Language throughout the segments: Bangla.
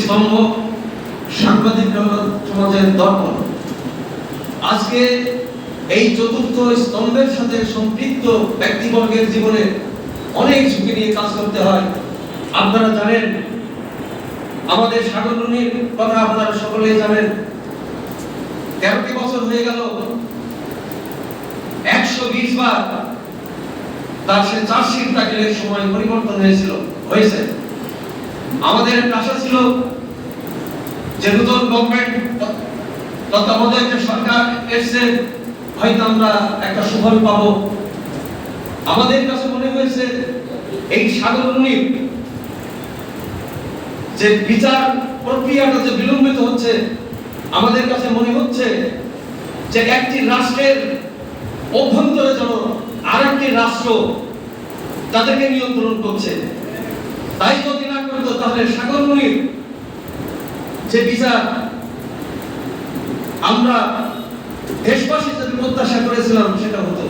স্তম্ভ সাংবাদিক সমাজের দর্পণ। আজকে এই চতুর্থ স্তম্ভের সাথে সম্পৃক্ত ব্যক্তিবর্গের জীবনে অনেক ঝুঁকি নিয়ে কাজ করতে হয়। আপনারা জানেন, আমাদের সাগররুনির কথা আপনারা সকলেই জানেন। তেরোটি বছর হয়ে গেল, একশো বিশ বার তার সে চার্জশিট দাখিলের সময় পরিবর্তন হয়েছিল, হয়েছে। আমাদের আশা ছিল যে নতুন গভর্নমেন্ট তত্ত্বাবধায়ক যে সরকার এসছে, হয়তো আমরা একটা সুফল পাবো। আমাদের কাছে মনে হয়েছে এই সাগররুনির যে বিচার প্রক্রিয়াটা যে বিলম্বিত হচ্ছে, আমাদের কাছে মনে হচ্ছে যে একটি রাষ্ট্রের অভ্যন্তরে যেন আরেকটি রাষ্ট্র তাদেরকে নিয়ন্ত্রণ করছে। তাই যদি না করতো তাহলে সাগরমণির যে বিচার আমরা দেশবাসী যদি প্রত্যাশা করেছিলাম সেটা হতো।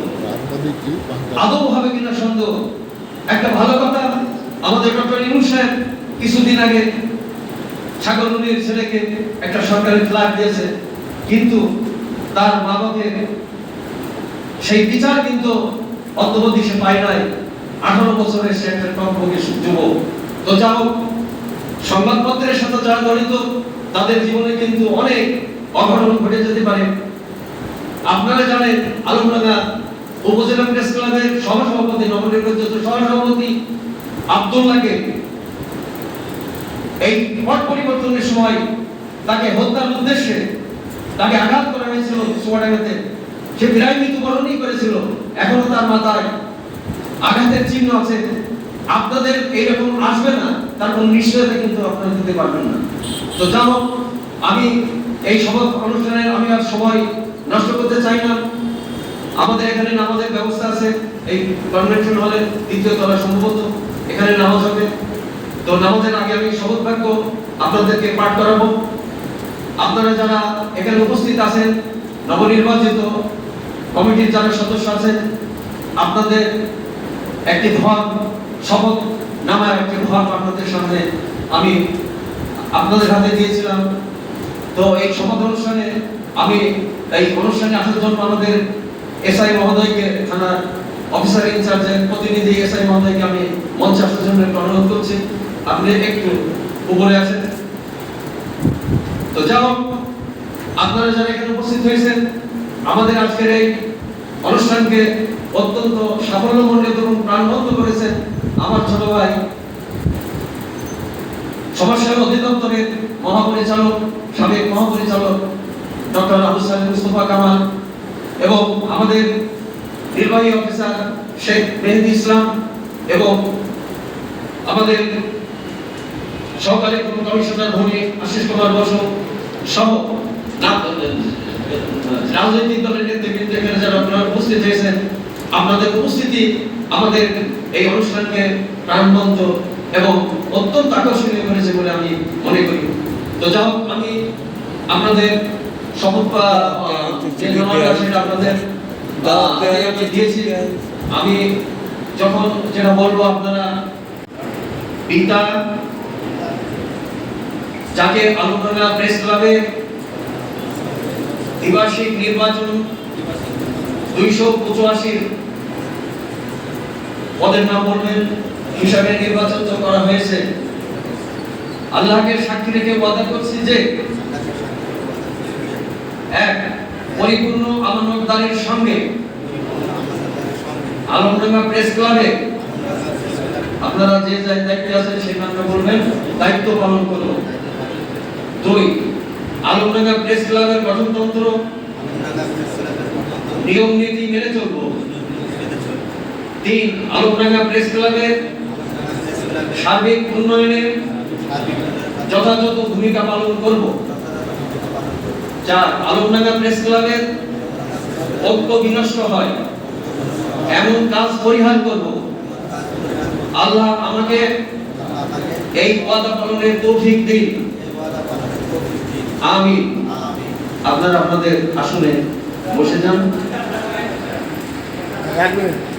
আদৌ হবে কিনা সন্দেহ? একটা ভালো কথা, আমাদের ডক্টর ইনুস সাহেব কিছুদিন আগে সাগরমণির ছেলেকে একটা সরকারি ফ্ল্যাট দিয়েছে, কিন্তু তার মা বাবাকে সেই বিচার কিন্তু অদ্যবধি সে পায় নাই। আঠারো বছরের সে একটা কমপক্ষে যুবক। তো যাও, সংবাদপত্রের সাথে যারা জড়িত, তাদের জীবনে কিন্তু অনেক অঘটন ঘটে যেতে পারে। আপনারা জানেন, আলমডাঙ্গা উপজেলা প্রেস ক্লাবের সহসভাপতি, নবনির্বাচিত সহসভাপতি আব্দুল্লাহকে এই পট পরিবর্তনের সময় তাকে হত্যার উদ্দেশ্যে তাকে আঘাত করা হয়েছিল সোয়াডাঙ্গাতে। সে বিরাট মৃত্যুবরণই করেছিল। এখনও তার মাথায় আঘাতের চিহ্ন আছে। আপনাদের এইরকম আসবে না তার কোনো নিশ্চয়তা কিন্তু আপনারা দিতে পারবেন না। তো যাও আমি এই সভা অনুষ্ঠানে আমি আর সময় নষ্ট করতে চাই না। আমাদের এখানে নামাজের ব্যবস্থা আছে, এই কনভেনশন হলে দ্বিতীয় তলা সম্ভবত এখানে নামাজ হবে। তো নামাজের আগে আমি শপথ বাক্য আপনাদেরকে পাঠ করাবো। আপনারা যারা এখানে উপস্থিত আছেন, নবনির্বাচিত কমিটির যারা সদস্য আছেন, আপনাদের একটি ধর শপথ নামার একটি ধর আপনাদের সামনে আমি আপনাদের হাতে দিয়েছিলাম। তো এই শপথ অনুষ্ঠানে আমি এই অনুষ্ঠানে আসার জন্য আমাদের এসআই মহোদয়কে, থানার অফিসার ইনচার্জের প্রতিনিধি এসআই মহোদয়কে আমি মঞ্চে আসার জন্য একটু অনুরোধ করছি। আপনি একটু উপরে আসেন। তো যাও আপনারা যারা এখানে উপস্থিত হয়েছেন, আমাদের আজকের এই অনুষ্ঠানকে অত্যন্ত সাফল্যমণ্ডিত এবং প্রাণবন্ত আমার ছোট ভাই সমাজসেবা অধিদপ্তরের মহাপরিচালক, সাবেক মহাপরিচালক, ডক্টর আবু সাহেব মুস্তফা কামাল এবং আমাদের নির্বাহী অফিসার শেখ মেহেদি ইসলাম এবং আমাদের সহকারী কমিশনার ভূমি আশিস কুমার বসু সহ রাজনৈতিক দলের নেতৃবৃন্দ এখানে যারা আপনারা উপস্থিত হয়েছেন, আপনাদের উপস্থিতি আমাদের এই অনুষ্ঠানকে প্রাণবন্ত এবং অত্যন্ত আকর্ষণীয় করেছে বলে আমি মনে করি। তো যাই হোক, আমি আপনাদের আমি যখন যেটা বলব আপনারা, পিতা যাকে আলোচনা প্রেস ক্লাবে দ্বিবার্ষিক নির্বাচন দুইশো পঁচাশির পদের নাম বলবেন? হিসাবে নির্বাচন করা হয়েছে। আল্লাহকে সাক্ষী রেখে ওয়াদা করছি যে, এক, পরিপূর্ণ আমানতদারির সঙ্গে আলমডাঙ্গা প্রেস ক্লাবে আপনারা যে দায়িত্বে আছেন নামটা বলবেন, দায়িত্ব পালন করব। দুই আলমডাঙ্গা প্রেস ক্লাবের গঠনতন্ত্র, নিয়ম নীতি মেনে চলব। তিন আলমডাঙ্গা প্রেস ক্লাবের সার্বিক উন্নয়নে যথাযথ ভূমিকা পালন করব চার প্রেস ক্লাবের ঐক্য বিনষ্ট হয়, এমন কাজ পরিহার করব। আল্লাহ আমাকে এই ওয়াদা পালনের তৌফিক দিন। আমি আপনারা আপনাদের আসনে বসে যান। এক মিনিট।